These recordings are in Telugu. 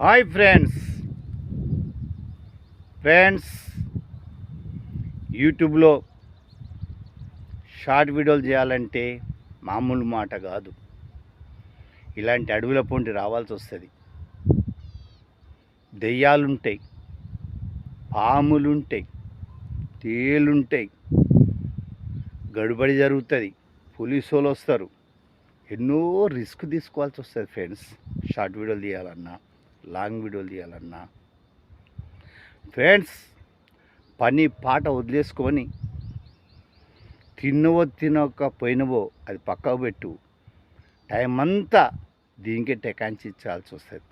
Hi friends. ఫ్రెండ్స్ యూట్యూబ్లో షార్ట్ వీడియోలు చేయాలంటే మామూలు మాట కాదు. ఇలాంటి అడవుల పొంటి రావాల్సి వస్తుంది. దెయ్యాలుంటాయి పాములుంటాయి తేలుంటాయి. గడుబడి జరుగుతుంది పోలీసు వాళ్ళు వస్తారు. ఎన్నో రిస్క్ తీసుకోవాల్సి వస్తుంది ఫ్రెండ్స్. షార్ట్ వీడియోలు తీయాలన్నా లాంగ్ వీడియోలు తీయాలన్నా. ఫ్రెండ్స్ పని పాట వదిలేసుకొని తిన్నవో తినక పోయినవో అది పక్కకు పెట్టు. టైం అంతా దీనికే ఇచ్చాల్సి వస్తుంది.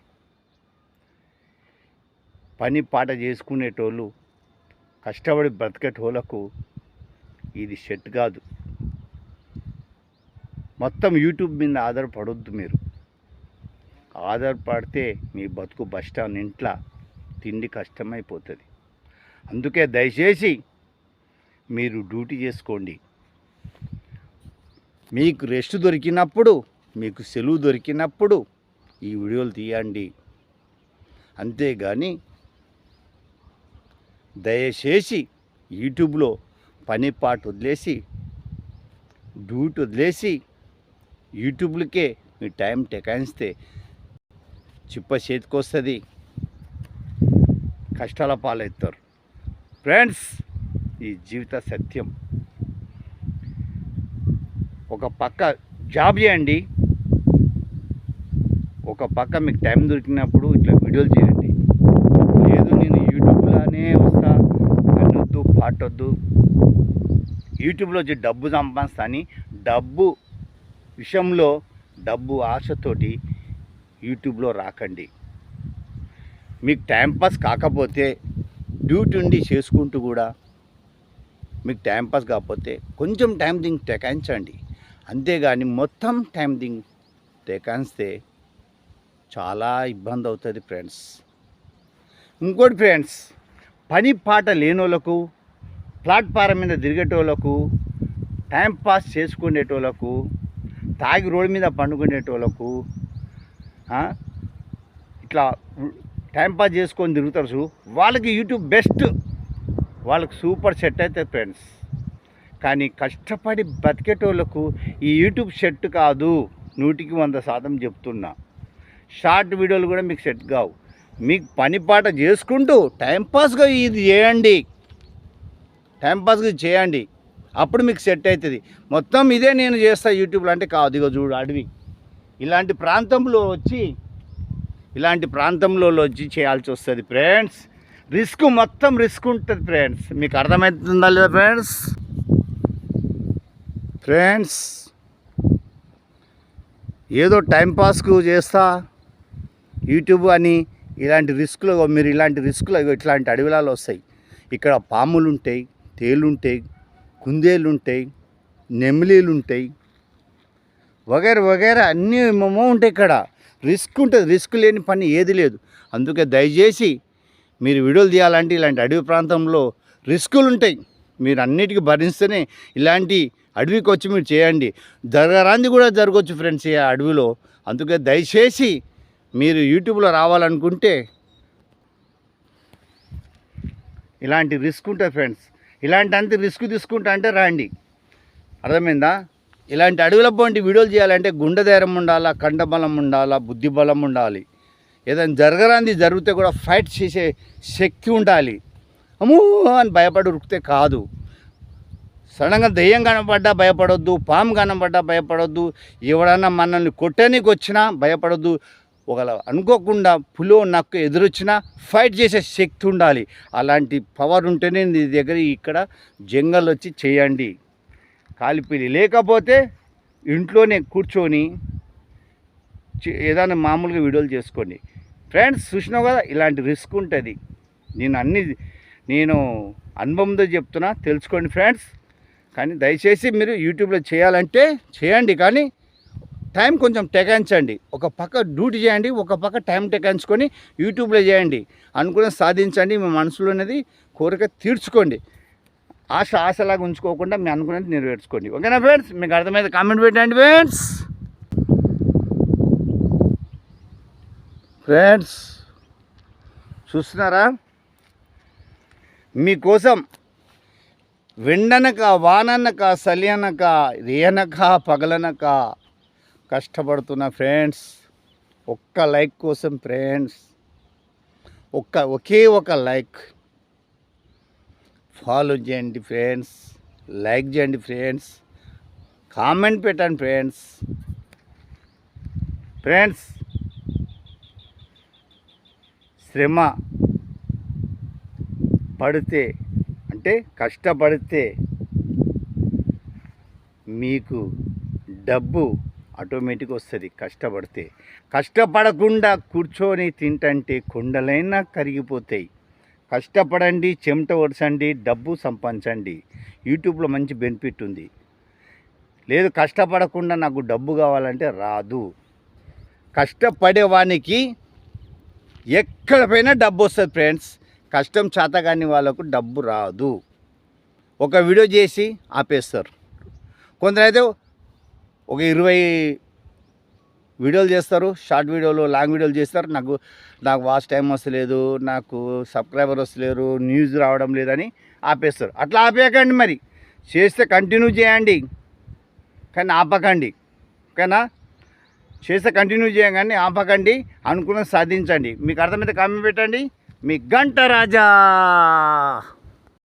పని పాట చేసుకునేటోళ్ళు కష్టపడి బ్రతికేటోళ్ళకు ఇది షెట్ కాదు. మొత్తం యూట్యూబ్ మీద ఆధారపడొద్దు మీరు. ఆధారపడితే మీ బతుకు బస్ స్టాండ్ ఇంట్లో తిండి కష్టమైపోతుంది. అందుకే దయచేసి మీరు డ్యూటీ చేసుకోండి. మీకు రెస్ట్ దొరికినప్పుడు మీకు సెలవు దొరికినప్పుడు ఈ వీడియోలు తీయండి. అంతేగాని దయచేసి యూట్యూబ్లో పని పాట వదిలేసి డ్యూటీ వదిలేసి యూట్యూబ్లకే మీ టైం టెకాయిస్తే చిప్ప చేతికి వస్తుంది కష్టాల పాలవుతారు ఫ్రెండ్స్ ఈ జీవిత సత్యం. ఒక పక్క జాబ్ చేయండి. ఒక పక్క మీకు టైం దొరికినప్పుడు ఇట్లా వీడియోలు చేయండి. లేదు నేను యూట్యూబ్లోనే వస్తా. అనొద్దు పాటొద్దు. యూట్యూబ్లో వచ్చి డబ్బు సంపాదిస్తా అని డబ్బు విషయంలో డబ్బు ఆశతోటి యూట్యూబ్లో రాకండి. మీకు టైంపాస్ కాకపోతే డ్యూటీ ఉండి చేసుకుంటూ కూడా మీకు టైంపాస్ కాకపోతే కొంచెం టైం దింగ్ టెకాయించండి అంతేగాని మొత్తం టైం దింగ్ టెకాయిస్తే చాలా ఇబ్బంది అవుతుంది ఫ్రెండ్స్. ఇంకోటి ఫ్రెండ్స్ పని పాట లేనోళ్ళకు ప్లాట్ఫారం మీద తిరిగేటోళ్ళకు టైంపాస్ చేసుకునేటోళ్ళకు తాగి రోడ్డు మీద పండుకునేటోళ్ళకు ఇట్లా టైంపాస్ చేసుకొని తిరుగుతారు చూ వాళ్ళకి యూట్యూబ్ బెస్ట్. వాళ్ళకి సూపర్ సెట్ అవుతుంది ఫ్రెండ్స్. కానీ కష్టపడి బతికేటోళ్ళకు ఈ యూట్యూబ్ సెట్ కాదు. నూటికి వంద శాతం చెప్తున్నా. షార్ట్ వీడియోలు కూడా మీకు సెట్ కావు. మీకు పని పాట చేసుకుంటూ టైంపాస్గా ఇది చేయండి. టైంపాస్గా ఇది చేయండి. అప్పుడు మీకు సెట్ అవుతుంది. మొత్తం ఇదే నేను చేస్తా యూట్యూబ్లో అంటే కాదు. ఇగో చూడు అడవి. ఇలాంటి ప్రాంతంలో వచ్చి ఇలాంటి ప్రాంతంలో వచ్చి చేయాల్సి వస్తుంది ఫ్రెండ్స్. రిస్క్ మొత్తం రిస్క్ ఉంటుంది ఫ్రెండ్స్. మీకు అర్థమవుతుందా లేదా ఫ్రెండ్స్? ఫ్రెండ్స్ ఏదో టైంపాస్కు చేస్తా యూట్యూబ్ అని ఇలాంటి రిస్కులు మీరు ఇలాంటి రిస్కులు ఇట్లాంటి అడవిలాలు వస్తాయి. ఇక్కడ పాములు ఉంటాయి తేలుంటాయి కుందేలుంటాయి కుందేలు ఉంటాయి నెమిలీలు ఉంటాయి వగేర వగేర అన్నీ ఏమేమో ఉంటాయి ఇక్కడ. రిస్క్ ఉంటుంది రిస్క్ లేని పని ఏది లేదు. అందుకే దయచేసి మీరు వీడియోలు తీయాలంటే ఇలాంటి అడవి ప్రాంతంలో రిస్కులు ఉంటాయి మీరు అన్నిటికీ భరిస్తేనే ఇలాంటి అడవికి వచ్చి మీరు చేయండి. జరగరాంది కూడా జరగవచ్చు ఫ్రెండ్స్ ఈ అడవిలో. అందుకే దయచేసి మీరు యూట్యూబ్లో రావాలనుకుంటే ఇలాంటి రిస్క్ ఉంటుంది ఫ్రెండ్స్. ఇలాంటి అంత రిస్క్ తీసుకుంటా అంటే రాండి. అర్థమైందా? ఇలాంటి అడవుల పోంటి వీడియోలు చేయాలంటే గుండె ధైర్యం ఉండాలా కండబలం ఉండాలా బుద్ధి బలం ఉండాలి. ఏదైనా జరగరాంది జరిగితే కూడా ఫైట్ చేసే శక్తి ఉండాలి. అమ్మో అని భయపడి ఉరికితే కాదు. సడన్గా దెయ్యం కనపడ్డా భయపడొద్దు పాము కనపడ్డా భయపడొద్దు. ఎవడన్నా మనల్ని కొట్టడానికి వచ్చినా భయపడొద్దు. ఒకవేళ అనుకోకుండా పులో నక్కు ఎదురొచ్చినా ఫైట్ చేసే శక్తి ఉండాలి. అలాంటి పవర్ ఉంటేనే నీ దగ్గర ఇక్కడ జంగల్ వచ్చి చేయండి. కాలిపిలి లేకపోతే ఇంట్లోనే కూర్చొని చే- ఏదైనా మామూలుగా వీడియోలు చేసుకోండి. ఫ్రెండ్స్ చూసినావు కదా ఇలాంటి రిస్క్ ఉంటుంది. నేను అన్ని నేను అనుభవంతో చెప్తున్నా తెలుసుకోండి ఫ్రెండ్స్. కానీ దయచేసి మీరు యూట్యూబ్లో చేయాలంటే చేయండి. కానీ టైం కొంచెం టెకాయించండి ఒక పక్క డ్యూటీ చేయండి ఒక పక్క టైం టెకాయించుకొని యూట్యూబ్లో చేయండి. అనుకున్న సాధించండి మీ మనసులో అనేది కోరిక తీర్చుకోండి. ఆశ ఆశలాగా ఉంచుకోకుండా మీ అనుకున్నది నెరవేర్చుకోండి. ఓకేనా ఫ్రెండ్స్? మీకు అర్థమైతే కామెంట్ పెట్టండి ఫ్రెండ్స్. ఫ్రెండ్స్ చూస్తున్నారా? మీకోసం వెండనక వాననక సలియనక రేయనక పగలనక కష్టపడుతున్న ఫ్రెండ్స్ ఒక్క లైక్ కోసం ఫ్రెండ్స్ ఒక్క ఒకే ఒక లైక్. ఫాలో చేయండి ఫ్రెండ్స్ లైక్ చేయండి ఫ్రెండ్స్ కామెంట్ పెట్టండి ఫ్రెండ్స్. ఫ్రెండ్స్ శ్రమ పడితే అంటే కష్టపడితే మీకు డబ్బు ఆటోమేటిక్ వస్తుంది కష్టపడితే. కష్టపడకుండా కూర్చొని తింటంటే కుండలైనా కరిగిపోతాయి. కష్టపడండి చెమట ఒడసండి డబ్బు సంపాదించండి. యూట్యూబ్లో మంచి బెనిఫిట్ ఉంది. లేదు కష్టపడకుండా నాకు డబ్బు కావాలంటే రాదు. కష్టపడేవానికి ఎక్కడ పోయినా డబ్బు వస్తుంది ఫ్రెండ్స్. కష్టం చేతగాని వాళ్ళకు డబ్బు రాదు. ఒక వీడియో చేసి ఆపేస్తారు. కొందరైతే ఒక ఇరవై వీడియోలు చేస్తారు షార్ట్ వీడియోలు లాంగ్ వీడియోలు చేస్తారు. నాకు నాకు వాచ్ టైం వస్తలేదు నాకు సబ్స్క్రైబర్ వస్తలేరు న్యూస్ రావడం లేదని ఆపేస్తారు. అట్లా ఆపేయకండి మరి. చేస్తే కంటిన్యూ చేయండి. కానీ ఆపకండి. ఓకేనా? చేస్తే కంటిన్యూ చేయగానే ఆపకండి అనుకున్న సాధించండి. మీకు అర్థమైతే కామెంట్ పెట్టండి. మీ గంట రాజా!